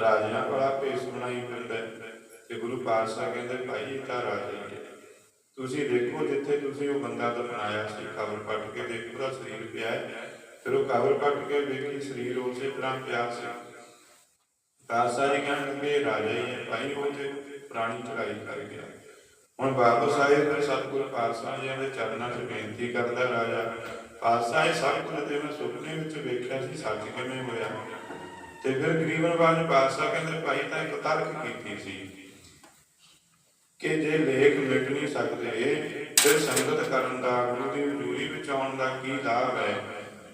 ਰਾਜਿਆਂ ਵਾਲਾ ਭੇਸ ਬਣਾਈ ਫਿਰਦਾ ਹੈ। ਤੇ ਗੁਰੂ ਪਾਤਸ਼ਾਹ ਕਹਿੰਦੇ, ਭਾਈ, ਇਹ ਤਾਂ ਰਾਜੇ ਹੈ ਤੁਸੀਂ ਦੇਖੋ, ਜਿੱਥੇ ਤੁਸੀਂ ਉਹ ਬੰਦਾ ਦਫਨਾਇਆ ਸੀ ਕਬਰ ਪੱਟ ਕੇ ਦੇਖੋ ਦਾ ਸਰੀਰ ਪਿਆ ਹੈ। ਫਿਰ ਉਹ ਕਬਰ ਪੱਟ ਕੇ ਵੇਖੀ, ਸਰੀਰ ਉਸੇ ਤਰ੍ਹਾਂ ਪਿਆ ਸੀ। ਪਾਤਸ਼ਾਹ ਕਹਿਣ ਲੱਗੇ, ਰਾਜਾ ਹੀ ਹੈ ਭਾਈ ਉਹ ਤੇ ਪੁਰਾਣੀ ਚੜਾਈ ਕਰ ਗਿਆ। ਹੁਣ ਵਾਪਸ ਆਏ ਫਿਰ ਸਤਿਗੁਰੂ ਪਾਤਸ਼ਾਹ ਜੀ ਦੇ ਚਰਨਾਂ 'ਚ ਬੇਨਤੀ ਕਰਦਾ ਰਾਜਾ, ਪਾਤਸ਼ਾਹ, ਇਹ ਸਭ ਕੁਝ ਤੇ ਮੈਂ ਸੁਪਨੇ ਵਿੱਚ ਵੇਖਿਆ ਸੀ, ਸੱਚ ਕਿਵੇਂ ਹੋਇਆ? ਤੇ ਫਿਰ ਗਰੀਬਨਵਾਜ ਪਾਤਸ਼ਾਹ ਕਹਿੰਦੇ, ਭਾਈ, ਤਾਂ ਇੱਕ ਤਰਕ ਕੀਤੀ ਸੀ ਕਿ ਜੇ ਲੇਖ ਮਿਟ ਨਹੀਂ ਸਕਦੇ, ਫਿਰ ਸੰਗਤ ਕਰਨ ਦਾ, ਗੁਰੂ ਦੀ ਹਜ਼ੂਰੀ ਵਿੱਚ ਆਉਣ ਦਾ ਕੀ ਲਾਭ ਹੈ?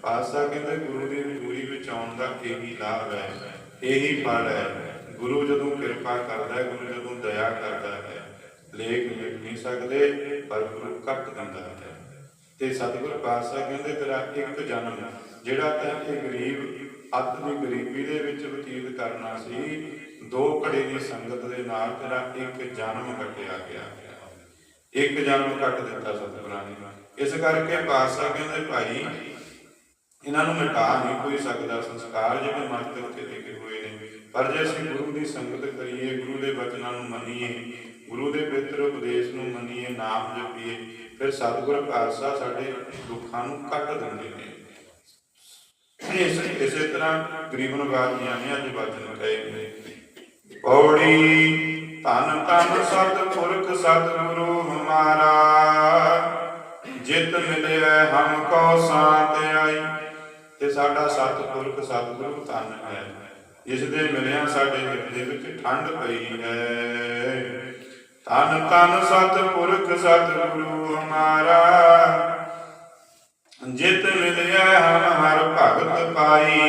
ਪਾਤਸ਼ਾਹ ਕਹਿੰਦੇ, ਗੁਰੂ ਦੀ ਹਜ਼ੂਰੀ ਵਿੱਚ ਆਉਣ ਦਾ ਕੀ ਲਾਭ ਹੈ। ਇਹੀ ਫਲ ਹੈ। ਗੁਰੂ ਜਦੋਂ ਕਿਰਪਾ ਕਰਦਾ ਹੈ, ਗੁਰੂ ਜਦੋਂ ਦਇਆ ਕਰਦਾ ਹੈ, ਲੇਖ ਮਿਟ ਨਹੀਂ ਸਕਦੇ, ਪਰ ਗੁਰੂ ਕੱਟ ਦਿੰਦਾ ਹੈ। ਤੇ ਸਤਿਗੁਰ ਪਾਤਸ਼ਾਹ ਕਹਿੰਦੇ, ਤੇਰਾ ਇੱਕ ਜਨਮ, ਜਿਹੜਾ ਤੈਂ ਇਹ ਗਰੀਬ ਅੱਤ ਗਰੀਬੀ ਦੇ ਵਿੱਚ ਬਤੀਤ ਕਰਨਾ ਸੀ, ਦੋ ਘੜੇ ਦੀ ਸੰਗਤ ਦੇ ਨਾਲ ਤੇਰਾ ਇੱਕ ਜਨਮ ਕੱਟਿਆ ਗਿਆ ਇੱਕ ਜਨਮ ਕੱਟ ਦਿੱਤਾ ਸਤਿਗੁਰਾਂ ਨੇ। ਇਸ ਕਰਕੇ ਪਾਤਸ਼ਾਹ ਕਹਿੰਦੇ, ਭਾਈ, ਇਹਨਾਂ ਨੂੰ ਮਿਟਾ ਨਹੀਂ ਕੋਈ ਸਕਦਾ ਸੰਸਕਾਰ, ਜਿਵੇਂ ਮਸਤਕ ਤੇ ਲਿਖੇ ਪਰ ਜੇ ਅਸੀਂ ਗੁਰੂ ਦੀ ਸੰਗਤ ਕਰੀਏ, ਗੁਰੂ ਦੇ ਬਚਨਾਂ ਨੂੰ ਮੰਨੀਏ, ਗੁਰੂ ਦੇ ਪਵਿੱਤਰ ਉਪਦੇਸ਼ ਨੂੰ ਮੰਨੀਏ, ਨਾਮ ਜਪੀਏ, ਫਿਰ ਸਤਿਗੁਰ ਪਾਤਸ਼ਾਹ ਸਾਡੇ ਦੁੱਖਾਂ ਨੂੰ ਕੱਟ ਦਿੰਦੇ ਨੇ। ਇਸ ਇਸੇ ਤਰ੍ਹਾਂ ਗਰੀਬਨ ਬਾਜੀਆਂ ਨੇ ਅੱਜ ਬਚਨ ਕਹੇ ਨੇ। ਪੌੜੀ ਧੰਨ ਧੰਨ ਸਤ ਪੁਰਖ ਸਤਿਗੁਰੂ ਹਮਾਰਾ ਜਿਤ ਮਿਲਿਆ ਹਮ ਕੋ ਸਾਥ ਆਈ। ਤੇ ਸਾਡਾ ਸਤਿਪੁਰਖ ਸਤਿਗੁਰੂ ਧੰਨ ਹੈ। ਜਿਸ ਦੇ ਮਿਲਿਆ ਸਾਡੇ ਹਿਰਦੇ ਵਿੱਚ ਠੰਡ ਪਈ ਹੈ। ਧੰਨ ਧੰਨ ਸਤਿਪੁਰਖ ਸਤਿਗੁਰੂ ਹਮਾਰਾ ਜਿਤ ਮਿਲਿਆ ਹਮ ਹਰ ਭਗਤ ਪਾਈ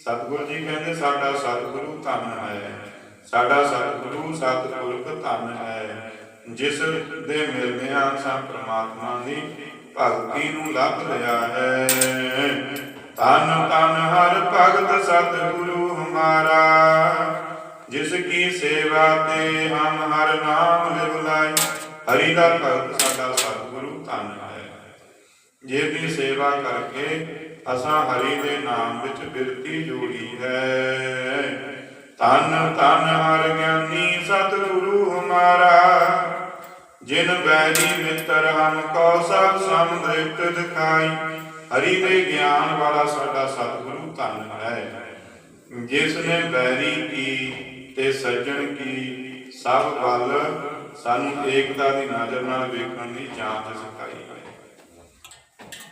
ਸਤਿਗੁਰੂ ਜੀ ਕਹਿੰਦੇ, ਸਾਡਾ ਸਤਿਗੁਰੂ ਧਨ ਹੈ। ਸਾਡਾ ਸਤਿਗੁਰੂ ਸਤਿਪੁਰਖ ਧਨ ਹੈ। ਜਿਸ ਦੇ ਮਿਲਦਿਆਂ ਸਾਂ ਪ੍ਰਮਾਤਮਾ ਦੀ ਭਗਤੀ ਨੂੰ ਲੱਭ ਲਿਆ ਹੈ। ਤਨ ਤਨ ਹਰ ਭਗਤ ਸਤਿਗੁਰੂ ਹਮਾਰਾ ਜਿਸ ਕੀ ਸੇਵਾ ਤੇ ਹਮ ਹਰ ਨਾਮ ਲਿਵ ਲਾਈ। ਹਰੀ ਦਾ ਭਗਤ ਸਾਡਾ ਸਤਿਗੁਰੂ ਧੰਨ ਹੈ। ਜਿਹਦੀ ਸੇਵਾ ਕਰਕੇ ਅਸਾਂ ਹਰੀ ਦੇ ਨਾਮ ਵਿੱਚ ਬਿਰਤੀ ਜੋੜੀ ਹੈ। ਤਨ ਤਨ ਹਰ ਗਿਆਨੀ ਸਤਿਗੁਰੂ ਹਮਾਰਾ ਜਿਨ ਬੈਰੀ ਮਿੱਤਰ ਹਮ ਕੋ ਸਭ ਸਮਦ੍ਰਿਪਤ ਦਿਖਾਈ। ਹਰੀ ਦੇ ਗਿਆਨ ਵਾਲਾ ਸਾਡਾ ਸਤਿਗੁਰੂ ਧੰਨ ਹੈ। ਜਿਸ ਨੇ ਬੈਰੀ ਕੀ ਤੇ ਸੱਜਣ ਕੀ ਸਭ ਵੱਲ ਸਾਨੂੰ ਏਕਤਾ ਦੀ ਨਜ਼ਰ ਨਾਲ ਵੇਖਣ ਦੀ ਜਾਂਚ ਸਿਖਾਈ ਹੈ।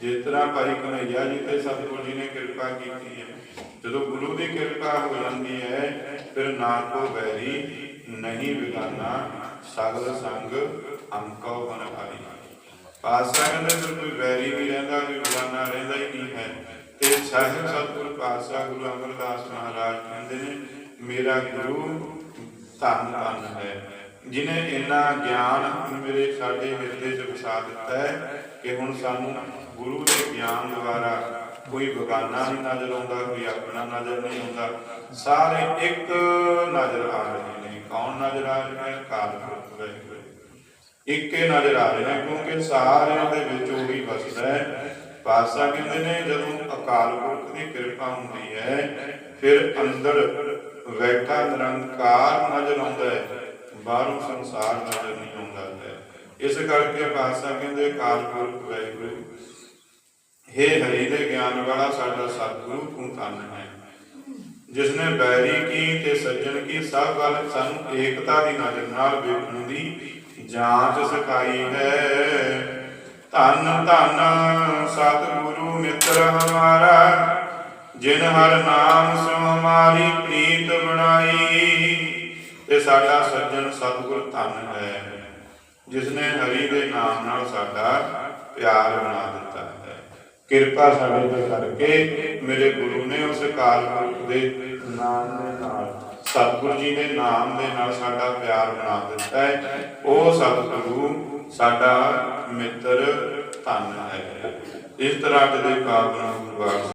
ਜਿਸ ਤਰ੍ਹਾਂ ਭਾਈ ਕਨਈਆ ਜੀ ਤੇ ਸਤਿਗੁਰੂ ਜੀ ਨੇ ਕਿਰਪਾ ਕੀਤੀ ਹੈ, ਜਦੋਂ ਗੁਰੂ ਦੀ ਕਿਰਪਾ ਹੋ ਜਾਂਦੀ ਹੈ, ਫਿਰ ਨਾ ਕੋ ਬੈਰੀ ਨਹੀਂ ਬਿਗਾਨਾ, ਸਗਲ ਸੰਗ ਅੰਕੋ ਬਨ ਭਾਈ ਪਾਤਸ਼ਾਹ ਕਹਿੰਦੇ ਫਿਰ ਕੋਈ ਵੈਰੀ ਵੀ ਰਹਿੰਦਾ, ਕੋਈ ਬਗਾਨਾ ਰਹਿੰਦਾ ਹੀ ਨਹੀਂ ਹੈ। ਤੇ ਸਾਹਿਬ ਸਤਿਗੁਰੂ ਪਾਤਸ਼ਾਹ ਗੁਰੂ ਅਮਰਦਾਸ ਮਹਾਰਾਜ ਕਹਿੰਦੇ ਨੇ, ਮੇਰਾ ਗੁਰੂ ਧੰਨ ਧੰਨ ਹੈ। ਜਿਨੇ ਇੰਨਾ ਗਿਆਨ ਮੇਰੇ ਸਾਡੇ ਹਿਰਦੇ 'ਚ ਵਸਾ ਦਿੱਤਾ ਹੈ ਕਿ ਹੁਣ ਸਾਨੂੰ ਗੁਰੂ ਦੇ ਗਿਆਨ ਦੁਆਰਾ ਕੋਈ ਬਗਾਨਾ ਨਹੀਂ ਨਜ਼ਰ ਆਉਂਦਾ, ਕੋਈ ਆਪਣਾ ਨਜ਼ਰ ਨਹੀਂ ਆਉਂਦਾ। ਸਾਰੇ ਇੱਕ ਨਜ਼ਰ ਆ ਰਹੇ ਨੇ। ਕੌਣ ਨਜ਼ਰ ਆ ਰਿਹਾ ਹੈ? ਕਾਲ ਪੁਰਖ ਇੱਕੇ ਨਜ਼ਰ ਆ ਰਹੇ ਨੇ, ਕਿਉਂਕਿ ਸਾਰਿਆਂ ਦੇ ਵਿੱਚ ਉਹੀ ਵਸਦਾ ਹੈ। ਪਾਤਸ਼ਾਹ ਕਹਿੰਦੇ ਨੇ, ਜਦੋਂ ਅਕਾਲ ਪੁਰਖ ਦੀ ਕਿਰਪਾ ਹੁੰਦੀ ਹੈ, ਫਿਰ ਅੰਦਰ ਬੈਠਾ ਨਿਰੰਕਾਰ ਨਜ਼ਰ ਆਉਂਦਾ ਹੈ, ਬਾਹਰੋਂ ਸੰਸਾਰ ਨਜ਼ਰ ਨਹੀਂ ਆਉਂਦਾ ਹੈ। ਇਸ ਕਰਕੇ ਪਾਤਸ਼ਾਹ ਕਹਿੰਦੇ, ਅਕਾਲ ਪੁਰਖ ਵਾਹਿਗੁਰੂ, ਹੇ ਹਰੀ ਦੇ ਗਿਆਨ ਵਾਲਾ ਸਾਡਾ ਸਤਿਗੁਰੂ, ਤੂੰ ਧੰਨ ਹੈ। ਜਿਸ ਨੇ ਬੈਰੀ ਕੀ ਤੇ ਸੱਜਣ ਕੀ, ਸਭ ਵੱਲ ਸਾਨੂੰ ਏਕਤਾ ਦੀ ਨਜ਼ਰ ਨਾਲ ਵੇਖਣ ਦੀ ਜਾਂਚ ਸਿਖਾਈ ਹੈ। ਧੰਨ ਧੰਨ ਸਤਿਗੁਰੂ ਮਿੱਤਰ ਹਮਾਰਾ, ਜਿਨ ਹਰ ਨਾਮ ਸਿਉ ਹਮਾਰੀ ਪ੍ਰੀਤ ਬਣਾਈ। ਤੇ ਸਾਡਾ ਸੱਜਣ ਸਤਿਗੁਰ ਧੰਨ ਹੈ। ਜਿਸ ਨੇ ਹਰੀ ਦੇ ਨਾਮ ਨਾਲ ਸਾਡਾ ਪਿਆਰ ਬਣਾ ਦਿੱਤਾ ਹੈ। ਕਿਰਪਾ ਸਾਡੇ ਤੇ ਕਰਕੇ ਮੇਰੇ ਗੁਰੂ ਨੇ ਉਸ ਕਾਲ ਪੁਰਖ ਦੇ ਨਾਮ ਦੇ ਨਾਲ ਸਤਿਗੁਰੂ ਜੀ ਦੇ ਨਾਮ ਦੇ ਨਾਲ ਸਾਡਾ ਪਿਆਰ ਬਣਾ ਦਿੱਤਾ ਹੈ। ਉਹ ਸਤਿਗੁਰੂ ਸਾਡਾ ਮਿੱਤਰ ਧੰਨ ਹੈ। ਇਸ ਤਰ੍ਹਾਂ ਦੇ ਪਾਵਨ ਗੁਰਬਾਣੀ